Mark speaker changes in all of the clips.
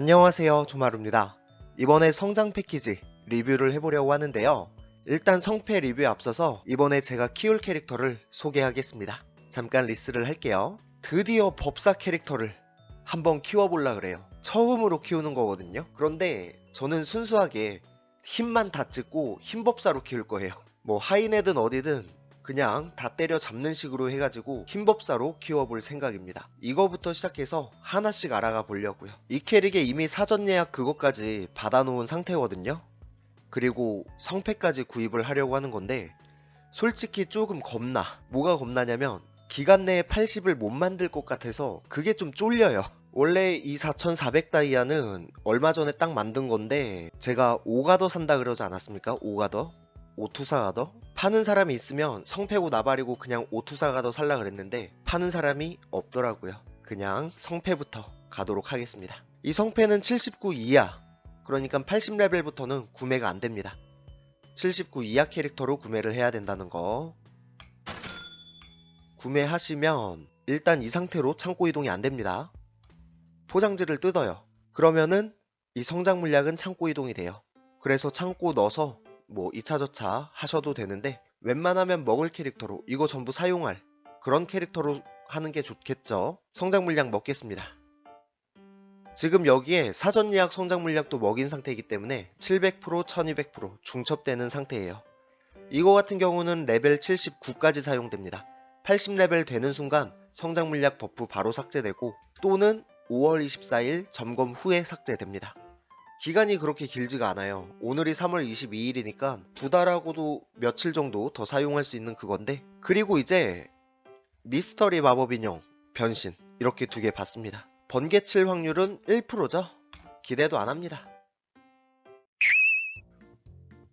Speaker 1: 안녕하세요 조마루입니다. 이번에 성장 패키지 리뷰를 해보려고 하는데요. 일단 성패 리뷰에 앞서서 이번에 제가 키울 캐릭터를 소개하겠습니다. 잠깐 리스를 할게요. 드디어 법사 캐릭터를 한번 키워볼라 그래요. 처음으로 키우는 거거든요. 그런데 저는 순수하게 힘만 다 찍고 힘법사로 키울 거예요. 뭐 하이네든 어디든 그냥 다 때려 잡는 식으로 해가지고 힘법사로 키워볼 생각입니다. 이거부터 시작해서 하나씩 알아가 보려고요. 이 캐릭에 이미 사전 예약 그것까지 받아놓은 상태거든요. 그리고 성패까지 구입을 하려고 하는 건데 솔직히 조금 겁나. 뭐가 겁나냐면 기간 내에 80을 못 만들 것 같아서 그게 좀 쫄려요. 원래 이 4400 다이아는 얼마 전에 딱 만든 건데 제가 오가더 산다 그러지 않았습니까? 오가더? 오투사가더? 파는 사람이 있으면 성패고 나발이고 그냥 오투사가더 살라 그랬는데 파는 사람이 없더라고요. 그냥 성패부터 가도록 하겠습니다. 이 성패는 79 이하, 그러니까 80레벨부터는 구매가 안 됩니다. 79 이하 캐릭터로 구매를 해야 된다는 거. 구매하시면 일단 이 상태로 창고 이동이 안 됩니다. 포장지를 뜯어요. 그러면은 이 성장 물약은 창고 이동이 돼요. 그래서 창고 넣어서 뭐 2차 저차 하셔도 되는데 웬만하면 먹을 캐릭터로 이거 전부 사용할 그런 캐릭터로 하는 게 좋겠죠. 성장 물약 먹겠습니다. 지금 여기에 사전 예약 성장 물약도 먹인 상태이기 때문에 700% 1200% 중첩되는 상태예요. 이거 같은 경우는 레벨 79까지 사용됩니다. 80레벨 되는 순간 성장 물약 버프 바로 삭제되고 또는 5월 24일 점검 후에 삭제됩니다. 기간이 그렇게 길지가 않아요. 오늘이 3월 22일이니까 두 달하고도 며칠 정도 더 사용할 수 있는 그건데 그리고 이제 미스터리 마법 인형 변신 이렇게 두개 받습니다. 번개칠 확률은 1%죠? 기대도 안 합니다.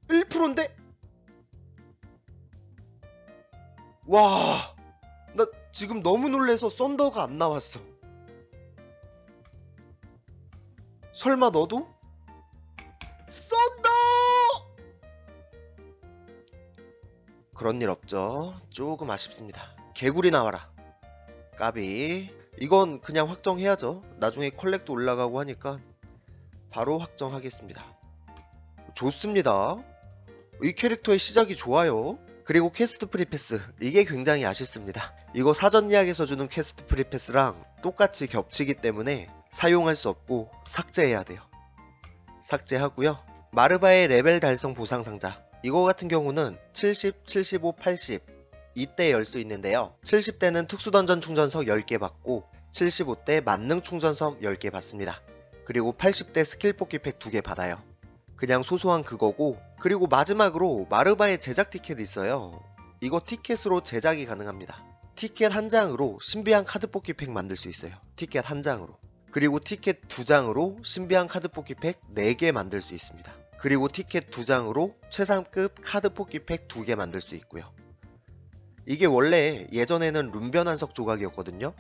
Speaker 1: 1%인데? 와, 나 지금 너무 놀래서 썬더가 안 나왔어. 설마 너도? 썬더! 그런 일 없죠. 조금 아쉽습니다. 개구리 나와라. 까비. 이건 그냥 확정해야죠. 나중에 컬렉도 올라가고 하니까 바로 확정하겠습니다. 좋습니다. 이 캐릭터의 시작이 좋아요. 그리고 퀘스트 프리패스 이게 굉장히 아쉽습니다. 이거 사전 예약에서 주는 퀘스트 프리패스랑 똑같이 겹치기 때문에 사용할 수 없고 삭제해야 돼요. 삭제하고요. 마르바의 레벨 달성 보상 상자 이거 같은 경우는 70, 75, 80 이때 열 수 있는데요. 70대는 특수 던전 충전석 10개 받고 75대 만능 충전석 10개 받습니다. 그리고 80대 스킬 뽑기 팩 2개 받아요. 그냥 소소한 그거고 그리고 마지막으로 마르바의 제작 티켓이 있어요. 이거 티켓으로 제작이 가능합니다. 티켓 한 장으로 신비한 카드 뽑기 팩 만들 수 있어요. 티켓 한 장으로. 그리고 티켓 두 장으로 신비한 카드 뽑기 팩 4개 만들 수 있습니다. 그리고 티켓 두 장으로 최상급 카드 뽑기 팩 2개 만들 수 있고요. 이게 원래 예전에는 룸변환석 조각이었거든요.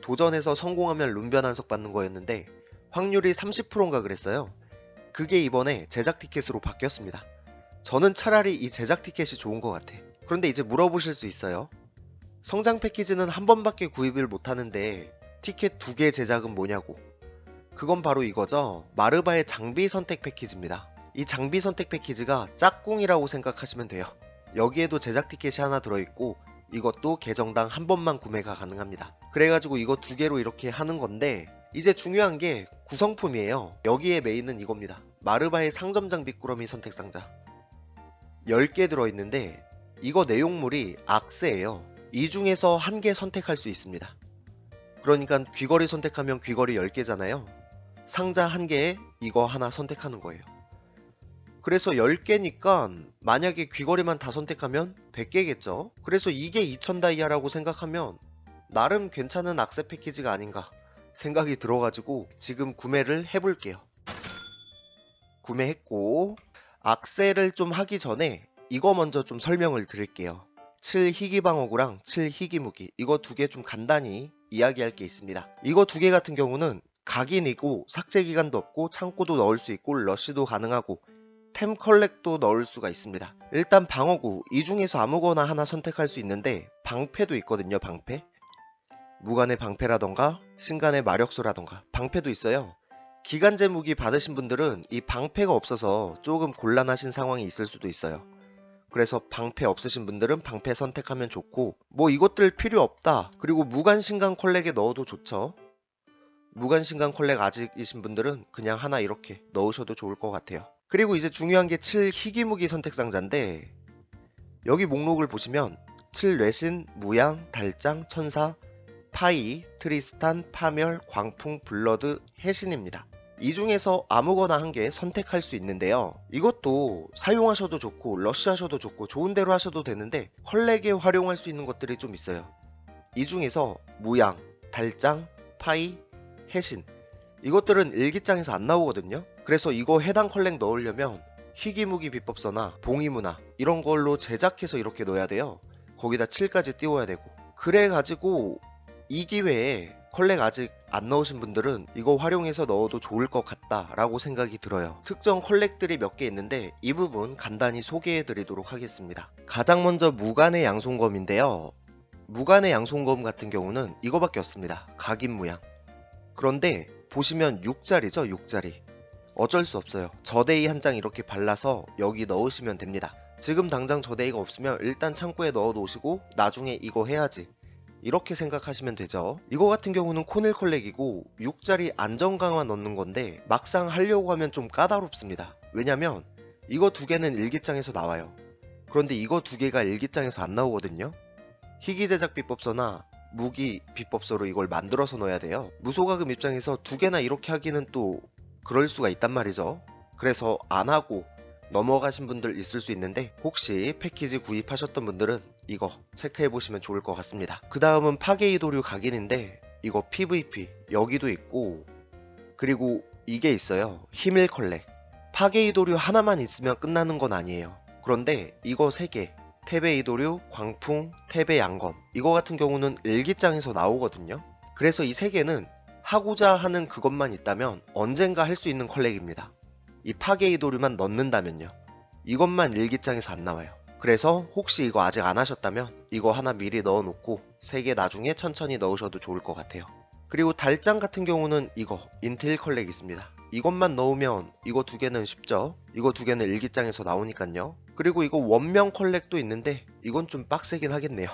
Speaker 1: 도전에서 성공하면 룸변환석 받는 거였는데 확률이 30%인가 그랬어요. 그게 이번에 제작 티켓으로 바뀌었습니다. 저는 차라리 이 제작 티켓이 좋은 것 같아. 그런데 이제 물어보실 수 있어요. 성장 패키지는 한 번밖에 구입을 못하는데 티켓 두 개 제작은 뭐냐고. 그건 바로 이거죠. 마르바의 장비 선택 패키지입니다. 이 장비 선택 패키지가 짝꿍이라고 생각하시면 돼요. 여기에도 제작 티켓이 하나 들어있고 이것도 계정당 한 번만 구매가 가능합니다. 그래가지고 이거 두 개로 이렇게 하는 건데 이제 중요한 게 구성품이에요. 여기에 메인은 이겁니다. 마르바의 상점 장비 꾸러미 선택 상자. 10개 들어있는데 이거 내용물이 악스예요. 이 중에서 한 개 선택할 수 있습니다. 그러니까 귀걸이 선택하면 귀걸이 10개잖아요. 상자 한 개에 이거 하나 선택하는 거예요. 그래서 10개니까 만약에 귀걸이만 다 선택하면 100개겠죠? 그래서 이게 2000 다이아라고 생각하면 나름 괜찮은 악세 패키지가 아닌가 생각이 들어가지고 지금 구매를 해볼게요. 구매했고 악세를 좀 하기 전에 이거 먼저 좀 설명을 드릴게요. 7 희귀방어구랑 7 희귀무기 이거 두 개 좀 간단히 이야기할 게 있습니다. 이거 두 개 같은 경우는 각인이고 삭제 기간도 없고 창고도 넣을 수 있고 러시도 가능하고 템 컬렉도 넣을 수가 있습니다. 일단 방어구 이 중에서 아무거나 하나 선택할 수 있는데 방패도 있거든요. 방패 무간의 방패라던가 신간의 마력소라던가 방패도 있어요. 기간제 무기 받으신 분들은 이 방패가 없어서 조금 곤란하신 상황이 있을 수도 있어요. 그래서 방패 없으신 분들은 방패 선택하면 좋고 뭐 이것들 필요 없다. 그리고 무관신강 컬렉에 넣어도 좋죠. 무관신강 컬렉 아직이신 분들은 그냥 하나 이렇게 넣으셔도 좋을 것 같아요. 그리고 이제 중요한 게 7 희귀무기 선택 상자인데 여기 목록을 보시면 7 뇌신, 무양, 달장, 천사, 파이, 트리스탄, 파멸, 광풍, 블러드, 해신입니다. 이 중에서 아무거나 한 개 선택할 수 있는데요. 이것도 사용하셔도 좋고 러쉬하셔도 좋고 좋은 대로 하셔도 되는데 컬렉에 활용할 수 있는 것들이 좀 있어요. 이 중에서 무양, 달장, 파이, 해신 이것들은 일기장에서 안 나오거든요. 그래서 이거 해당 컬렉 넣으려면 희귀무기 비법서나 봉이문화 이런 걸로 제작해서 이렇게 넣어야 돼요. 거기다 7까지 띄워야 되고 그래가지고 이 기회에 컬렉 아직 안 넣으신 분들은 이거 활용해서 넣어도 좋을 것 같다라고 생각이 들어요. 특정 컬렉들이 몇 개 있는데 이 부분 간단히 소개해 드리도록 하겠습니다. 가장 먼저 무간의 양손검인데요. 무간의 양손검 같은 경우는 이거밖에 없습니다. 각인무양. 그런데 보시면 6자리죠, 6자리. 어쩔 수 없어요. 저데이 한 장 이렇게 발라서 여기 넣으시면 됩니다. 지금 당장 저데이가 없으면 일단 창고에 넣어 놓으시고 나중에 이거 해야지. 이렇게 생각하시면 되죠. 이거 같은 경우는 코넬 컬렉이고 6자리 안정 강화 넣는 건데 막상 하려고 하면 좀 까다롭습니다. 왜냐면 이거 두 개는 일기장에서 나와요. 그런데 이거 두 개가 일기장에서 안 나오거든요. 희귀 제작 비법서나 무기 비법서로 이걸 만들어서 넣어야 돼요. 무소가금 입장에서 두 개나 이렇게 하기는 또 그럴 수가 있단 말이죠. 그래서 안 하고 넘어가신 분들 있을 수 있는데 혹시 패키지 구입하셨던 분들은 이거 체크해 보시면 좋을 것 같습니다. 그 다음은 파괴이도류 각인인데 이거 PVP 여기도 있고 그리고 이게 있어요. 히밀 컬렉 파괴이도류 하나만 있으면 끝나는 건 아니에요. 그런데 이거 3개 태베 이도류, 광풍, 태베 양검 이거 같은 경우는 일기장에서 나오거든요. 그래서 이 3개는 하고자 하는 그것만 있다면 언젠가 할 수 있는 컬렉입니다. 이 파괴 이도류만 넣는다면요. 이것만 일기장에서 안 나와요. 그래서 혹시 이거 아직 안 하셨다면 이거 하나 미리 넣어놓고 3개 나중에 천천히 넣으셔도 좋을 것 같아요. 그리고 달장 같은 경우는 이거 인텔 컬렉 있습니다. 이것만 넣으면 이거 두 개는 쉽죠. 이거 두 개는 일기장에서 나오니까요. 그리고 이거 원명 컬렉도 있는데 이건 좀 빡세긴 하겠네요.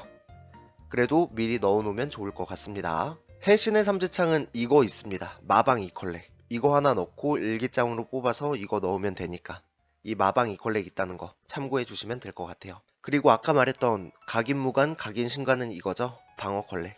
Speaker 1: 그래도 미리 넣어놓으면 좋을 것 같습니다. 해신의 삼지창은 이거 있습니다. 마방 2컬렉. 이거 하나 넣고 일기장으로 뽑아서 이거 넣으면 되니까 이 마방 2컬렉 있다는 거 참고해 주시면 될 것 같아요. 그리고 아까 말했던 각인무관, 각인신관은 이거죠. 방어 컬렉.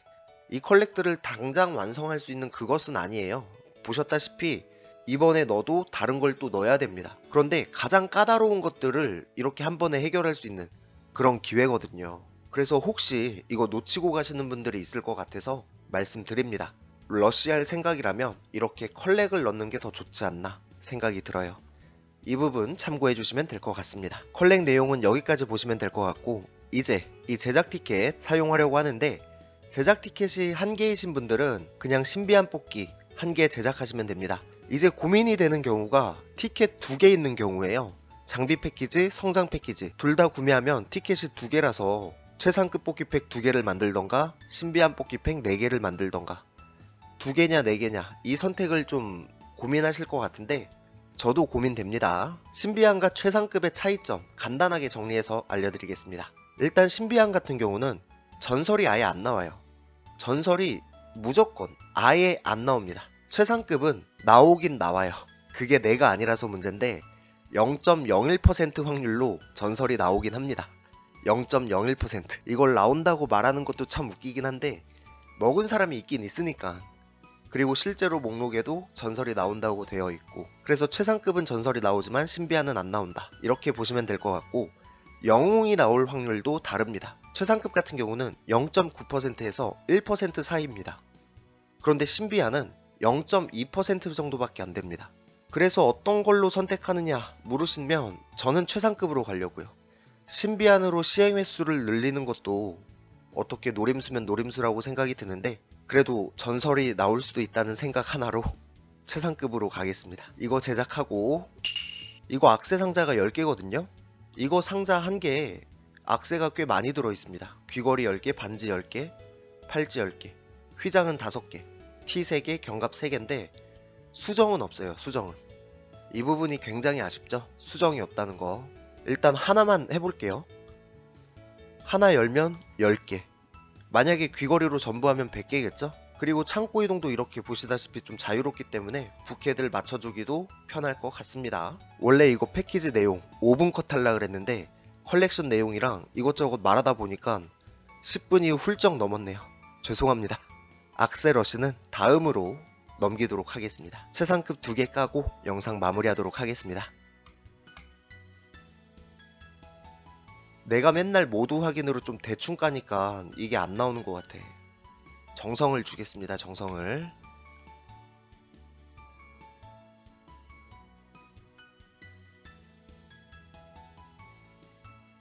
Speaker 1: 이 컬렉들을 당장 완성할 수 있는 그것은 아니에요. 보셨다시피 이번에 넣어도 다른 걸 또 넣어야 됩니다. 그런데 가장 까다로운 것들을 이렇게 한 번에 해결할 수 있는 그런 기회거든요. 그래서 혹시 이거 놓치고 가시는 분들이 있을 것 같아서 말씀드립니다. 러시할 생각이라면 이렇게 컬렉을 넣는 게 더 좋지 않나 생각이 들어요. 이 부분 참고해 주시면 될 것 같습니다. 컬렉 내용은 여기까지 보시면 될 것 같고 이제 이 제작 티켓 사용하려고 하는데 제작 티켓이 한 개이신 분들은 그냥 신비한 뽑기 한 개 제작하시면 됩니다. 이제 고민이 되는 경우가 티켓 두 개 있는 경우에요. 장비 패키지, 성장 패키지 둘 다 구매하면 티켓이 두 개라서 최상급 뽑기 팩 두 개를 만들던가 신비한 뽑기 팩 네 개를 만들던가 두 개냐 네 개냐 이 선택을 좀 고민하실 것 같은데 저도 고민됩니다. 신비한과 최상급의 차이점 간단하게 정리해서 알려드리겠습니다. 일단 신비한 같은 경우는 전설이 아예 안 나와요. 전설이 무조건 아예 안 나옵니다. 최상급은 나오긴 나와요. 그게 내가 아니라서 문제인데 0.01% 확률로 전설이 나오긴 합니다. 0.01% 이걸 나온다고 말하는 것도 참 웃기긴 한데 먹은 사람이 있긴 있으니까 그리고 실제로 목록에도 전설이 나온다고 되어 있고 그래서 최상급은 전설이 나오지만 신비한은 안 나온다. 이렇게 보시면 될 것 같고 영웅이 나올 확률도 다릅니다. 최상급 같은 경우는 0.9%에서 1% 사이입니다. 그런데 신비한은 0.2% 정도밖에 안 됩니다. 그래서 어떤 걸로 선택하느냐 물으시면 저는 최상급으로 가려고요. 신비한으로 시행 횟수를 늘리는 것도 어떻게 노림수면 노림수라고 생각이 드는데 그래도 전설이 나올 수도 있다는 생각 하나로 최상급으로 가겠습니다. 이거 제작하고 이거 악세 상자가 10개거든요. 이거 상자 한 개에 악세가 꽤 많이 들어 있습니다. 귀걸이 10개, 반지 10개, 팔찌 10개, 휘장은 5개, 티 3개, 견갑 3개인데 수정은 없어요. 수정은. 이 부분이 굉장히 아쉽죠. 수정이 없다는 거. 일단 하나만 해볼게요. 하나 열면 10개. 만약에 귀걸이로 전부 하면 100개겠죠? 그리고 창고 이동도 이렇게 보시다시피 좀 자유롭기 때문에 부캐들 맞춰주기도 편할 것 같습니다. 원래 이거 패키지 내용 5분 컷 하려 그랬는데 컬렉션 내용이랑 이것저것 말하다 보니까 10분이 훌쩍 넘었네요. 죄송합니다. 악세러시는 다음으로 넘기도록 하겠습니다. 최상급 두 개 까고 영상 마무리하도록 하겠습니다. 내가 맨날 모두 확인으로 좀 대충 까니까 이게 안 나오는 것 같아. 정성을 주겠습니다. 정성을.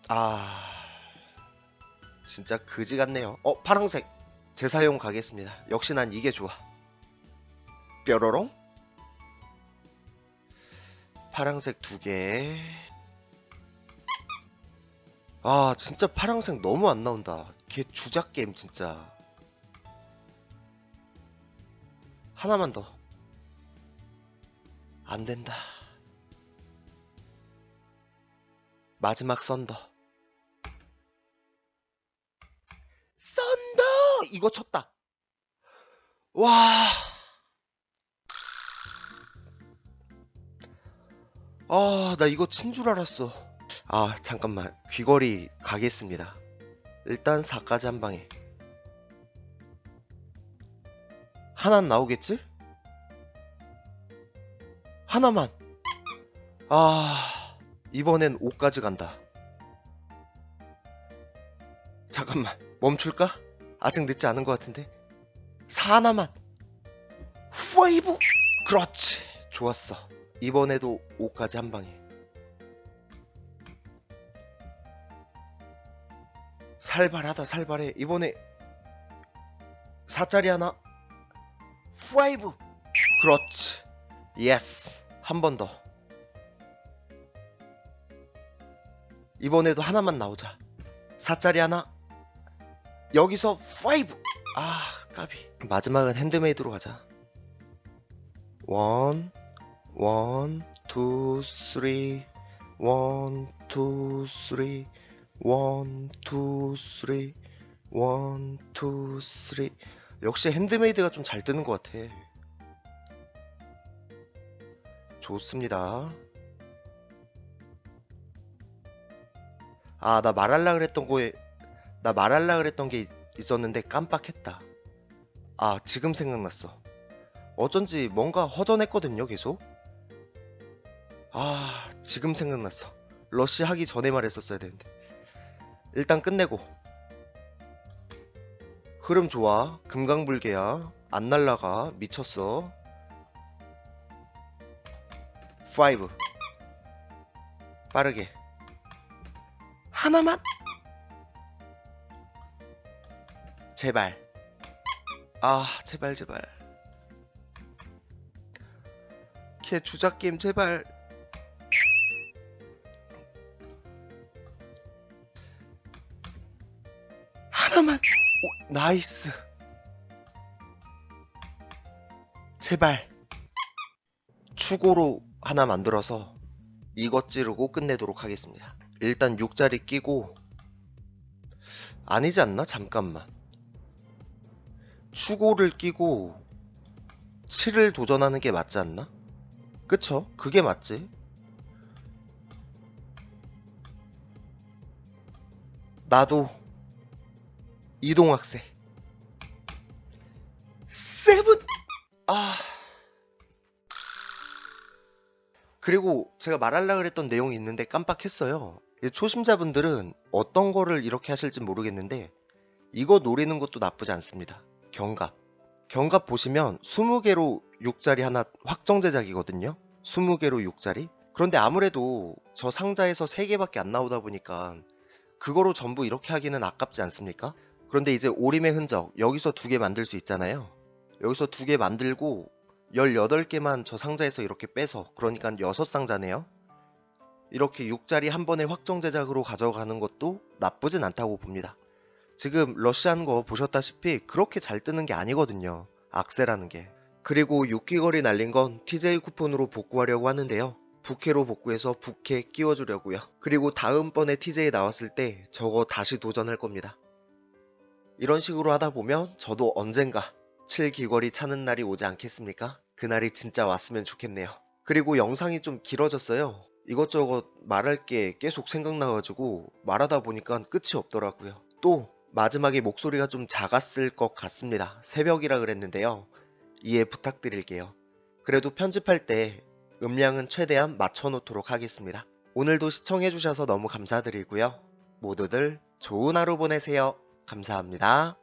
Speaker 1: 아 진짜 그지 같네요. 어 파랑색 재사용 가겠습니다. 역시 난 이게 좋아. 뾰로롱 파랑색 두 개. 아 진짜 파랑색 너무 안 나온다. 걔 주작 게임 진짜. 하나만 더. 안 된다. 마지막 썬더. 썬더! 이거 쳤다. 와. 아, 나 이거 친 줄 알았어. 아, 잠깐만. 귀걸이 가겠습니다. 일단 4까지 한 방에. 하나 나오겠지? 하나만. 아, 이번엔 5까지 간다. 잠깐만, 멈출까? 아직 늦지 않은 것 같은데. 4 하나만. 파이브. 그렇지. 좋았어. 이번에도 5까지 한 방에. 살발하다 살발해. 이번에 4짜리 하나. 파이브. 그렇지. 예스. 한 번 더. 이번에도 하나만 나오자. 4짜리 하나. 여기서 5. 아, 까비. 마지막은 핸드메이드로 가자. 1 1 2 3 1 2 3 1 2 3 1 2 3 역시 핸드메이드가 좀 잘 뜨는 것 같아. 좋습니다. 아, 나 말할라 그랬던 거에 나 말할라 그랬던 게 있었는데 깜빡했다. 아, 지금 생각났어. 어쩐지 뭔가 허전했거든요, 계속. 아, 지금 생각났어. 러시 하기 전에 말했었어야 되는데. 일단 끝내고. 흐름 좋아. 금강불개야. 안 날라가. 미쳤어. 5. 빠르게. 하나만. 제발. 아, 제발, 제발. 걔 주작 게임 제발. 하나만. 오, 나이스. 제발. 추고로 하나 만들어서 이것 찌르고 끝내도록 하겠습니다. 일단 6자리 끼고 아니지 않나? 잠깐만. 추고를 끼고 7을 도전하는 게 맞지 않나? 그쵸? 그게 맞지? 나도 이동학생 세븐! 아. 그리고 제가 말하려고 그랬던 내용이 있는데 깜빡했어요. 이 초심자분들은 어떤 거를 이렇게 하실지 모르겠는데 이거 노리는 것도 나쁘지 않습니다. 경갑. 경갑 보시면 20개로 6자리 하나 확정 제작이거든요. 20개로 6자리. 그런데 아무래도 저 상자에서 3개밖에 안 나오다 보니까 그거로 전부 이렇게 하기는 아깝지 않습니까? 그런데 이제 오림의 흔적 여기서 두 개 만들 수 있잖아요 여기서 두 개 만들고 18개만 저 상자에서 이렇게 빼서 그러니까 6상자네요 이렇게 6자리 한 번에 확정 제작으로 가져가는 것도 나쁘진 않다고 봅니다 지금 러시안 거 보셨다시피 그렇게 잘 뜨는 게 아니거든요 악세라는 게 그리고 6기거리 날린 건 TJ 쿠폰으로 복구하려고 하는데요. 부캐로 복구해서 부캐 끼워주려고요. 그리고 다음번에 TJ 나왔을 때 저거 다시 도전할 겁니다. 이런 식으로 하다 보면 저도 언젠가 7기거리 차는 날이 오지 않겠습니까? 그날이 진짜 왔으면 좋겠네요. 그리고 영상이 좀 길어졌어요. 이것저것 말할 게 계속 생각나가지고 말하다 보니까 끝이 없더라고요. 또 마지막에 목소리가 좀 작았을 것 같습니다. 새벽이라 그랬는데요. 이해 부탁드릴게요. 그래도 편집할 때 음량은 최대한 맞춰놓도록 하겠습니다. 오늘도 시청해주셔서 너무 감사드리고요. 모두들 좋은 하루 보내세요. 감사합니다.